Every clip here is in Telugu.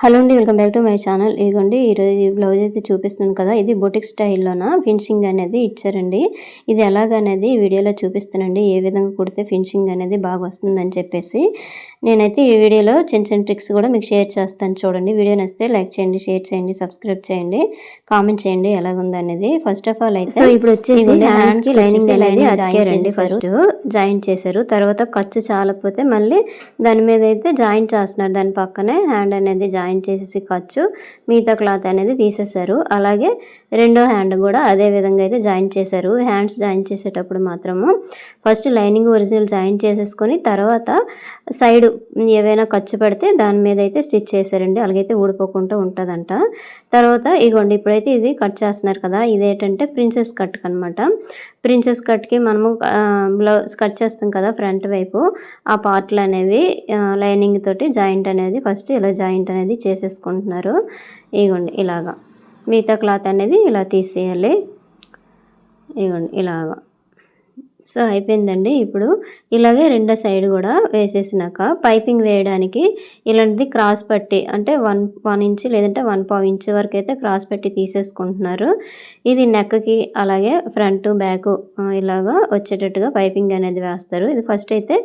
హలో అండి welcome back to my channel. ఇదిగోండి ఈరోజు ఈ బ్లౌజ్ అయితే చూపిస్తున్నాను కదా ఇది బొటిక్ స్టైల్లోన? ఫినిషింగ్ అనేది ఇచ్చారండి. ఇది ఎలాగనేది వీడియోలో చూపిస్తానండి. ఏ విధంగా కుడితే ఫినిషింగ్ అనేది బాగా వస్తుందని చెప్పేసి. నేనైతే ఈ వీడియోలో చిన్న చిన్న ట్రిక్స్ కూడా మీకు షేర్ చేస్తాను. చూడండి వీడియో నచ్చితే లైక్ చేయండి షేర్ చేయండి సబ్స్క్రైబ్ చేయండి కామెంట్ చేయండి ఎలాగుందనేది. ఫస్ట్ ఆఫ్ ఆల్ అయితే సో ఇప్పుడు వచ్చేసి ఇదిగోండి hands హ్యాండ్స్కి కి లైనింగ్ అనేది అతికారండి ఫస్ట్. జాయింట్ చేశారు. తర్వాత ఖర్చు చాలకపోతే మళ్ళీ దాని మీద అయితే జాయింట్ చేస్తున్నారు. దాని పక్కనే హ్యాండ్ అనేది జాయింట్ చేసేసి ఖర్చు మిగతా క్లాత్ అనేది తీసేశారు. అలాగే రెండో హ్యాండ్ కూడా అదే విధంగా అయితే జాయింట్ చేశారు. హ్యాండ్స్ జాయింట్ చేసేటప్పుడు మాత్రము ఫస్ట్ లైనింగ్ ఒరిజినల్ జాయింట్ చేసేసుకొని తర్వాత సైడ్ ఏవైనా ఖర్చు పెడితే దాని మీద అయితే స్టిచ్ చేశారండి. అలాగైతే ఊడిపోకుండా ఉంటుందంట. తర్వాత ఇగోండి ఇప్పుడైతే ఇది కట్ చేస్తున్నారు కదా ఇదేంటంటే ప్రిన్సెస్ కట్ అనమాట ప్రిన్సెస్ కట్కి మనము బ్లౌజ్ కట్ చేస్తాం కదా ఫ్రంట్ వైపు. ఆ పార్ట్లు అనేవి లైనింగ్ తోటి జాయింట్ అనేది ఫస్ట్ ఇలా జాయింట్ అనేది చేసేసుకుంటున్నారు. ఇగోండి ఇలాగా. మిగతా క్లాత్ అనేది ఇలా తీసేయాలి. ఇగోండి ఇలాగా. సో అయిపోయిందండి. ఇప్పుడు ఇలాగే రెండో సైడ్ కూడా వేసేసినాక పైపింగ్ వేయడానికి ఇలాంటిది క్రాస్ పట్టి అంటే వన్ వన్ ఇంచ్ లేదంటే వన్ పావు ఇంచ్ వరకు అయితే క్రాస్ పట్టి తీసేసుకుంటున్నారు. ఇది నెక్కి అలాగే ఫ్రంట్ బ్యాక్ ఇలాగా వచ్చేటట్టుగా పైపింగ్ అనేది వేస్తారు. ఇది ఫస్ట్ అయితే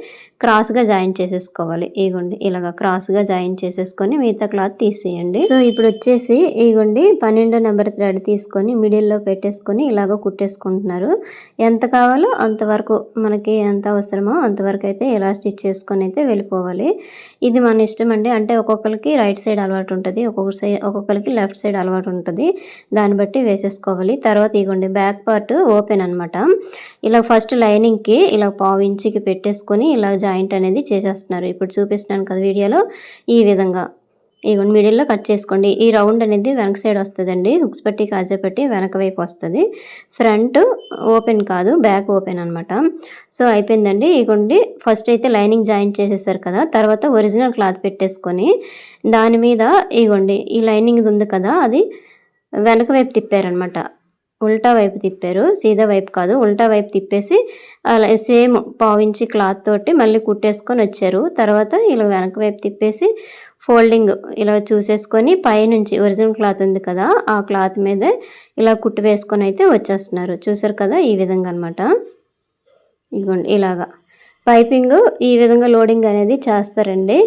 క్రాస్గా జాయిన్ చేసేసుకోవాలి. ఇగోండి ఇలాగా క్రాస్గా జాయిన్ చేసేసుకొని మిగతా క్లాత్ తీసేయండి. సో ఇప్పుడు వచ్చేసి ఇగోండి పన్నెండో నెంబర్ థ్రెడ్ తీసుకొని మిడిల్లో పెట్టేసుకొని ఇలాగ కుట్టేసుకుంటున్నారు. ఎంత కావాలో అంతవరకు మనకి ఎంత అవసరమో అంతవరకు అయితే ఇలా స్టిచ్ చేసుకొని అయితే వెళ్ళిపోవాలి. ఇది మన ఇష్టం అండి. అంటే ఒక్కొక్కరికి రైట్ సైడ్ అలవాటు ఉంటుంది. ఒక్కొక్క సైడ్ ఒక్కొక్కరికి లెఫ్ట్ సైడ్ అలవాటు ఉంటుంది. దాన్ని బట్టి వేసేసుకోవాలి. తర్వాత ఇగోండి బ్యాక్ పార్ట్ ఓపెన్ అనమాట ఇలా ఫస్ట్ లైనింగ్కి ఇలా పావు ఇంచుకి పెట్టేసుకొని ఇలా జాయింట్ అనేది చేసేస్తున్నారు. ఇప్పుడు చూపిస్తున్నాను కదా వీడియోలో. ఈ విధంగా. ఇగోండి మిడిల్లో కట్ చేసుకోండి. ఈ రౌండ్ అనేది వెనక సైడ్ వస్తుందండి. హుక్స్ పెట్టి కాజా పెట్టి వెనక వైపు వస్తుంది. ఫ్రంట్ ఓపెన్ కాదు బ్యాక్ ఓపెన్ అనమాట సో అయిపోయిందండి. ఇగోండి ఫస్ట్ అయితే లైనింగ్ జాయింట్ చేసేసారు కదా. తర్వాత ఒరిజినల్ క్లాత్ పెట్టేసుకొని దాని మీద ఇగోండి ఈ లైనింగ్ ఉంది కదా అది వెనక వైపు తిప్పారనమాట ఉల్టా వైపు తిప్పారు. సీదా వైపు కాదు ఉల్టా వైపు తిప్పేసి అలా సేమ్ పావించి క్లాత్ తోటి మళ్ళీ కుట్టేసుకొని వచ్చారు. తర్వాత ఇలా వెనక వైపు తిప్పేసి ఫోల్డింగ్ ఇలా చూసేసుకొని పైనుంచి ఒరిజినల్ క్లాత్ ఉంది కదా ఆ క్లాత్ మీద ఇలా కుట్టు వేసుకొని అయితే వచ్చేస్తున్నారు. చూసారు కదా ఈ విధంగా అనమాట ఇదిగోండి ఇలాగా. పైపింగ్ ఈ విధంగా లోడింగ్ అనేది చేస్తారండి.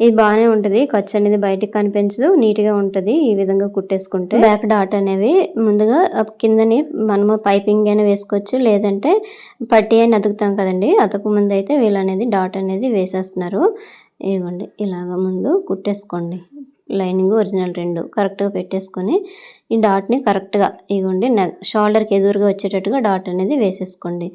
ఇది బాగానే ఉంటుంది ఖర్చు అనేది బయటకు కనిపించదు నీట్గా ఉంటుంది ఈ విధంగా కుట్టేసుకుంటే. బ్యాక్ డాట్ అనేవి ముందుగా కిందని మనము పైపింగ్ అయినా వేసుకోవచ్చు లేదంటే పట్టి అయినా అతుకుతాం కదండి. అతకు ముందు అయితే వీళ్ళు అనేది డాట్ అనేది వేసేస్తున్నారు. ఇదిగోండి ఇలాగ ముందు కుట్టేసుకోండి. లైనింగ్ ఒరిజినల్ రెండు కరెక్ట్గా పెట్టేసుకొని ఈ డాట్ని కరెక్ట్గా ఇగోండి షోల్డర్కి ఎదురుగా వచ్చేటట్టుగా డాట్ అనేది వేసేసుకోండి.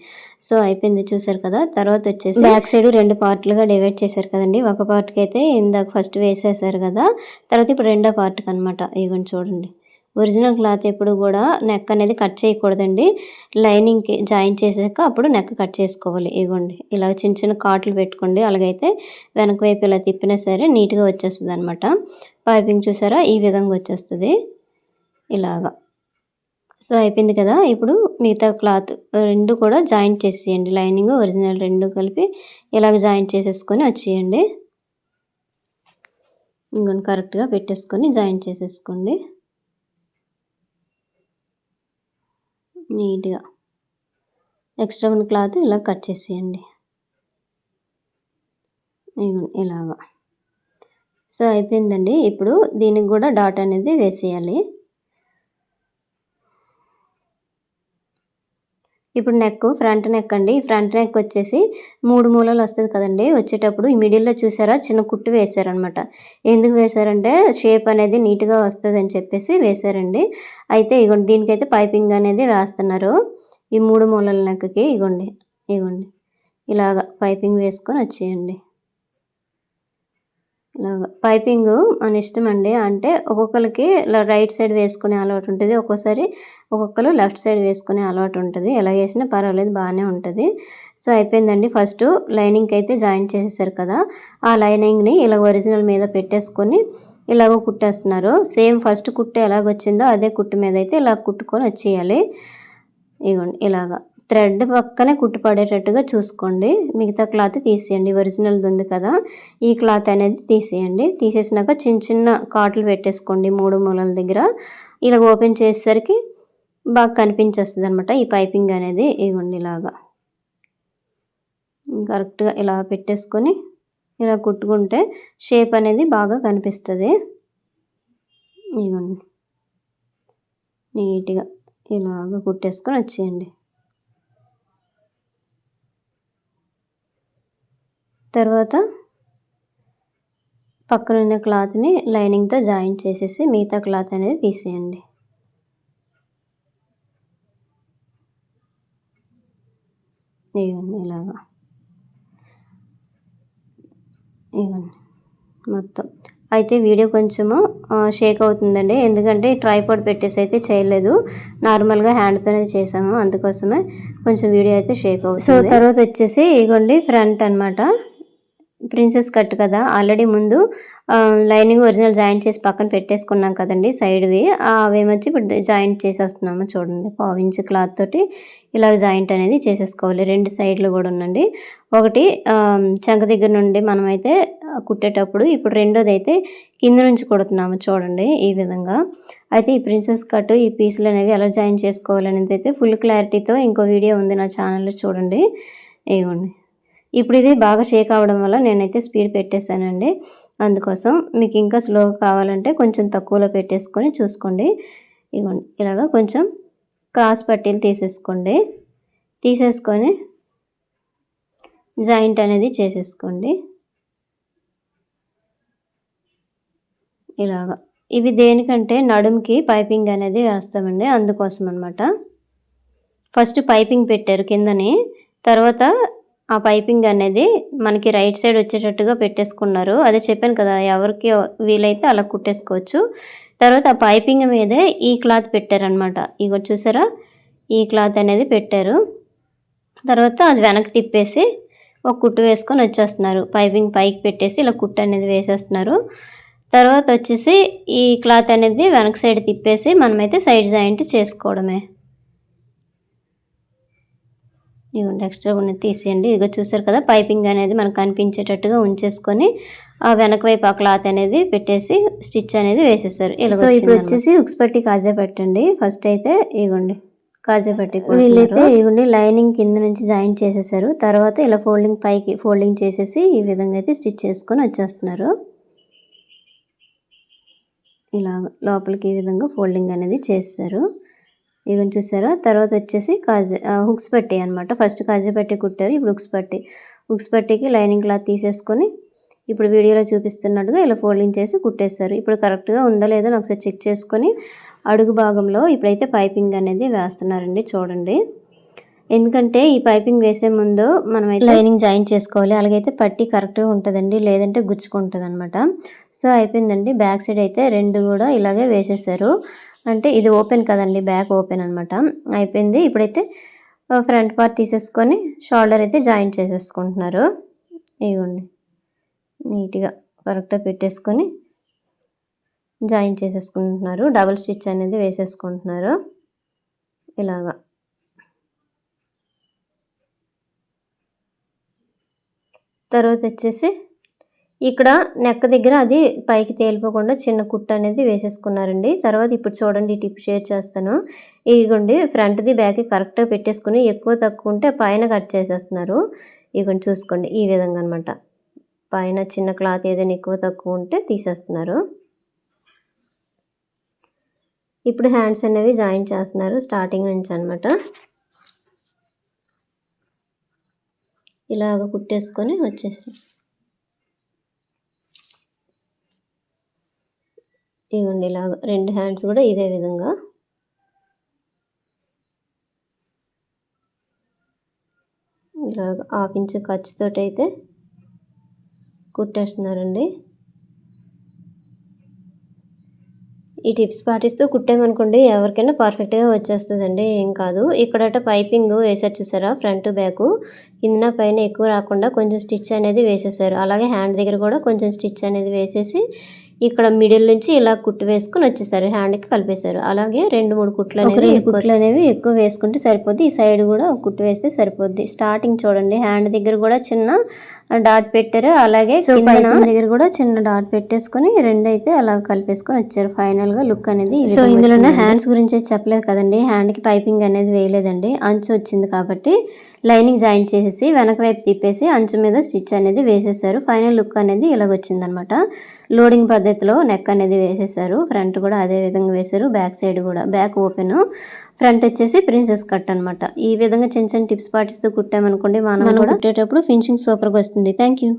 సో అయిపోయింది చూసారు కదా? తర్వాత వచ్చేసి బ్యాక్ సైడ్ రెండు పార్ట్లుగా డివైడ్ చేశారు కదండి. ఒక పార్ట్కి అయితే ఇందాక ఫస్ట్ వేసేసారు కదా? తర్వాత ఇప్పుడు రెండో పార్ట్కి అనమాట ఇగోండి చూడండి. ఒరిజినల్ క్లాత్ ఎప్పుడు కూడా నెక్ అనేది కట్ చేయకూడదండి. లైనింగ్కి జాయిన్ చేసాక అప్పుడు నెక్ కట్ చేసుకోవాలి. ఇగోండి ఇలా చిన్న చిన్న కాట్లు పెట్టుకోండి. అలాగైతే వెనక వైపు ఇలా తిప్పినా సరే నీట్గా వచ్చేస్తుంది అనమాట పైపింగ్ చూసారా? ఈ విధంగా వచ్చేస్తుంది. ఇలాగా. సో అయిపోయింది కదా? ఇప్పుడు మిగతా క్లాత్ రెండు కూడా జాయింట్ చేసేయండి. లైనింగ్ ఒరిజినల్ రెండు కలిపి ఇలాగ జాయింట్ చేసేసుకొని వచ్చేయండి. ఇంకొన్ని కరెక్ట్గా పెట్టేసుకొని జాయింట్ చేసేసుకోండి. నీట్గా. ఎక్స్ట్రా ఉన్న క్లాత్ ఇలా కట్ చేసేయండి. ఇలాగా. సో అయిపోయిందండి. ఇప్పుడు దీనికి కూడా డాట్ అనేది వేసేయాలి. ఇప్పుడు నెక్ ఫ్రంట్ నెక్ అండి. ఫ్రంట్ నెక్ వచ్చేసి మూడు మూలలు వస్తుంది కదండి. వచ్చేటప్పుడు ఈ మిడిల్లో చూసారా? చిన్న కుట్టు వేశారనమాట ఎందుకు వేశారంటే షేప్ అనేది నీట్గా వస్తుంది అని చెప్పేసి వేశారండి. అయితే ఇగోండి దీనికైతే పైపింగ్ అనేది వేస్తున్నారు ఈ మూడు మూలల నెక్కి ఇగోండి ఇగోండి. ఇలాగ పైపింగ్ వేసుకొని వచ్చేయండి. పైపింగ్ మన ఇష్టం అండి అంటే ఒక్కొక్కరికి రైట్ సైడ్ వేసుకునే అలవాటు ఉంటుంది. ఒక్కోసారి ఒక్కొక్కరు లెఫ్ట్ సైడ్ వేసుకునే అలవాటు ఉంటుంది. ఎలా వేసినా పర్వాలేదు బాగానే ఉంటుంది. సో అయిపోయిందండి. ఫస్ట్ లైనింగ్కి అయితే జాయిన్ చేసేసారు కదా. ఆ లైనింగ్ని ఇలా ఒరిజినల్ మీద పెట్టేసుకొని ఇలాగో కుట్టేస్తున్నారు. సేమ్ ఫస్ట్ కుట్టు ఎలాగొచ్చిందో అదే కుట్టు మీద అయితే ఇలా కుట్టుకొని వచ్చేయాలి. ఇగోండి ఇలాగా. థ్రెడ్ పక్కనే కుట్టు పడేటట్టుగా చూసుకోండి. మిగతా క్లాత్ తీసేయండి. ఒరిజినల్ది ఉంది కదా. ఈ క్లాత్ అనేది తీసేయండి. తీసేసినాక చిన్న చిన్న కాట్లు పెట్టేసుకోండి మూడు మూలల దగ్గర. ఇలా ఓపెన్ చేసేసరికి బాగా కనిపించేస్తుంది అనమాట ఈ పైపింగ్ అనేది. ఇగోండి ఇలాగా. కరెక్ట్గా ఇలా పెట్టేసుకొని ఇలా కుట్టుకుంటే షేప్ అనేది బాగా కనిపిస్తుంది. ఇగోండి. నీట్గా ఇలాగ కుట్టేసుకొని వచ్చేయండి. తర్వాత పక్కన ఉన్న క్లాత్ని లైనింగ్తో జాయింట్ చేసేసి మిగతా క్లాత్ అనేది తీసేయండి. ఇవ్వండి ఇలాగా. ఇవ్వండి మొత్తం. అయితే వీడియో కొంచెము షేక్ అవుతుందండి. ఎందుకంటే ట్రైపాడ్ పెట్టేసి అయితే చేయలేదు. నార్మల్గా హ్యాండ్తోనే చేసాము అందుకోసమే కొంచెం వీడియో అయితే షేక్ అవుతుంది. సో తర్వాత వచ్చేసి ఇగోండి ఫ్రంట్ అనమాట ప్రిన్సెస్ కట్ కదా. ఆల్రెడీ ముందు లైనింగ్ ఒరిజినల్ జాయింట్ చేసి పక్కన పెట్టేసుకున్నాం కదండి సైడ్వి. అవేమొచ్చి ఇప్పుడు జాయింట్ చేసేస్తున్నాము చూడండి. పావించ్ క్లాత్ తోటి ఇలా జాయింట్ అనేది చేసేసుకోవాలి. రెండు సైడ్లు కూడా ఉండండి ఒకటి చంక దగ్గర నుండి మనమైతే కుట్టేటప్పుడు ఇప్పుడు రెండోది అయితే కింద నుంచి కుడుతున్నాము చూడండి ఈ విధంగా. అయితే ఈ ప్రిన్సెస్ కట్ ఈ పీసులు అనేవి ఎలా జాయిన్ చేసుకోవాలనేది అయితే ఫుల్ క్లారిటీతో ఇంకో వీడియో ఉంది నా ఛానల్లో చూడండి. ఇవ్వండి ఇప్పుడు ఇది బాగా షేక్ అవ్వడం వల్ల నేనైతే స్పీడ్ పెట్టేశానండి. అందుకోసం మీకు ఇంకా స్లో కావాలంటే కొంచెం తక్కువలో పెట్టేసుకొని చూసుకోండి. ఇవ్వండి ఇలాగా కొంచెం క్రాస్ పట్టీలు తీసేసుకోండి. తీసేసుకొని జాయింట్ అనేది చేసేసుకోండి. ఇలాగా. ఇవి దేనికంటే నడుముకి పైపింగ్ అనేది వేస్తామండి అందుకోసం అనమాట ఫస్ట్ పైపింగ్ పెట్టారు కిందని తర్వాత ఆ పైపింగ్ అనేది మనకి రైట్ సైడ్ వచ్చేటట్టుగా పెట్టేసుకున్నారు. అదే చెప్పాను కదా ఎవరికి వీలైతే అలా కుట్టేసుకోవచ్చు. తర్వాత ఆ పైపింగ్ మీదే ఈ క్లాత్ పెట్టారనమాట ఇగో చూసారా? ఈ క్లాత్ అనేది పెట్టారు. తర్వాత అది వెనక్కి తిప్పేసి ఒక కుట్టు వేసుకొని వచ్చేస్తున్నారు. పైపింగ్ పైకి పెట్టేసి ఇలా కుట్టు అనేది వేసేస్తున్నారు. తర్వాత వచ్చేసి ఈ క్లాత్ అనేది వెనక సైడ్ తిప్పేసి మనమైతే సైడ్ జాయింట్ చేసుకోవడమే. ఇదిగోండి ఎక్స్ట్రా ఉన్నది తీసేయండి. ఇదిగో చూసారు కదా పైపింగ్ అనేది మనకు కనిపించేటట్టుగా ఉంచేసుకొని ఆ వెనక వైపు ఆ క్లాత్ అనేది పెట్టేసి స్టిచ్ అనేది వేసేసారు. సో ఇప్పుడు వచ్చేసి ఉక్స్ పట్టి కాజా పెట్టండి. ఫస్ట్ అయితే ఇగోండి కాజా పట్టి వీళ్ళైతే ఇగోండి లైనింగ్ కింద నుంచి జాయిన్ చేసేసారు. తర్వాత ఇలా ఫోల్డింగ్ పైకి ఫోల్డింగ్ చేసేసి ఈ విధంగా అయితే స్టిచ్ చేసుకొని వచ్చేస్తున్నారు. ఇలా లోపలికి ఈ విధంగా ఫోల్డింగ్ అనేది చేస్తారు ఇవి చూసారా? తర్వాత వచ్చేసి కాజే హుక్స్ పట్టి అనమాట ఫస్ట్ కాజే పట్టి కుట్టారు ఇప్పుడు హుక్స్ పట్టి. హుక్స్ పట్టికి లైనింగ్ క్లాత్ తీసేసుకొని ఇప్పుడు వీడియోలో చూపిస్తున్నట్టుగా ఇలా ఫోల్డింగ్ చేసి కుట్టేశారు. ఇప్పుడు కరెక్ట్గా ఉందా లేదో ఒకసారి చెక్ చేసుకొని అడుగు భాగంలో ఇప్పుడైతే పైపింగ్ అనేది వేస్తున్నారండి చూడండి. ఎందుకంటే ఈ పైపింగ్ వేసే ముందు మనం అయితే లైనింగ్ జాయిన్ చేసుకోవాలి. అలాగైతే పట్టి కరెక్ట్గా ఉంటుందండి లేదంటే గుచ్చుకుంటుంది అనమాట సో అయిపోయిందండి. బ్యాక్ సైడ్ అయితే రెండు కూడా ఇలాగే వేసేసారు. అంటే ఇది ఓపెన్ కదండి బ్యాక్ ఓపెన్ అనమాట అయిపోయింది. ఇప్పుడైతే ఫ్రంట్ పార్ట్ తీసేసుకొని షోల్డర్ అయితే జాయింట్ చేసేసుకుంటున్నారు. ఇవ్వండి నీట్గా కరెక్ట్గా పెట్టేసుకొని జాయిన్ చేసేసుకుంటున్నారు. డబుల్ స్టిచ్ అనేది వేసేసుకుంటున్నారు. ఇలాగా. తర్వాత వచ్చేసి ఇక్కడ నెక్క దగ్గర అది పైకి తేలిపోకుండా చిన్న కుట్టు అనేది వేసేసుకున్నారండి. తర్వాత ఇప్పుడు చూడండి టిప్ షేర్ చేస్తాను. ఇదిగోండి ఫ్రంట్ది బ్యాక్ కరెక్ట్గా పెట్టేసుకుని ఎక్కువ తక్కువ ఉంటే పైన కట్ చేసేస్తున్నారు. ఇగోండి చూసుకోండి ఈ విధంగా అనమాట పైన చిన్న క్లాత్ ఏదైనా ఎక్కువ తక్కువ ఉంటే తీసేస్తున్నారు. ఇప్పుడు హ్యాండ్స్ అనేవి జాయిన్ చేస్తున్నారు స్టార్టింగ్ నుంచి అనమాట ఇలాగ కుట్టేసుకొని వచ్చేసి ఇవ్వండి ఇలాగ రెండు హ్యాండ్స్ కూడా ఇదే విధంగా. ఇలాగ హాఫ్ ఇంచ్ ఖర్చుతోటి అయితే కుట్టేస్తున్నారండి. ఈ టిప్స్ పాటిస్తూ కుట్టామనుకోండి ఎవరికైనా పర్ఫెక్ట్గా వచ్చేస్తుందండి ఏం కాదు. ఇక్కడట పైపింగ్ వేసారు చూసారా ఫ్రంట్ బ్యాక్ కింద పైన ఎక్కువ రాకుండా కొంచెం స్టిచ్ అనేది వేసేసారు అలాగే హ్యాండ్ దగ్గర కూడా కొంచెం స్టిచ్ అనేది వేసేసి ఇక్కడ మిడిల్ నుంచి ఇలా కుట్టు వేసుకుని వచ్చేసారు. హ్యాండ్కి కలిపేశారు. అలాగే రెండు మూడు కుట్లు అనేవి కుట్లు అనేవి ఎక్కువ వేసుకుంటే సరిపోద్ది. ఈ సైడ్ కూడా కుట్టు వేస్తే సరిపోద్ది. స్టార్టింగ్ చూడండి. హ్యాండ్ దగ్గర కూడా చిన్న డాట్ పెట్టారు. అలాగే దగ్గర కూడా చిన్న డాట్ పెట్టేసుకొని రెండు అయితే అలా కలిపేసుకొని వచ్చారు. ఫైనల్గా లుక్ అనేది సో ఇందులోనే హ్యాండ్స్ గురించి చెప్పలేదు కదండి. హ్యాండ్కి పైపింగ్ అనేది వేయలేదండి. అంచు వచ్చింది కాబట్టి లైనింగ్ జాయింట్ చేసేసి వెనక వైపు తిప్పేసి అంచు మీద స్టిచ్ అనేది వేసేసారు. ఫైనల్ లుక్ అనేది ఇలాగ వచ్చిందనమాట. లోడింగ్ పద్ధతిలో నెక్ అనేది వేసేసారు. ఫ్రంట్ కూడా అదే విధంగా వేశారు. బ్యాక్ సైడ్ కూడా. బ్యాక్ ఓపెన్ ఫ్రంట్ వచ్చేసి ప్రిన్సెస్ కట్ అన్నమాట. ఈ విధంగా చిన్న చిన్న టిప్స్ పాటిస్తూ కుట్టామనుకోండి మనం కూడా కుట్టేటప్పుడు ఫినిషింగ్ సూపర్గా వస్తుంది. Thank you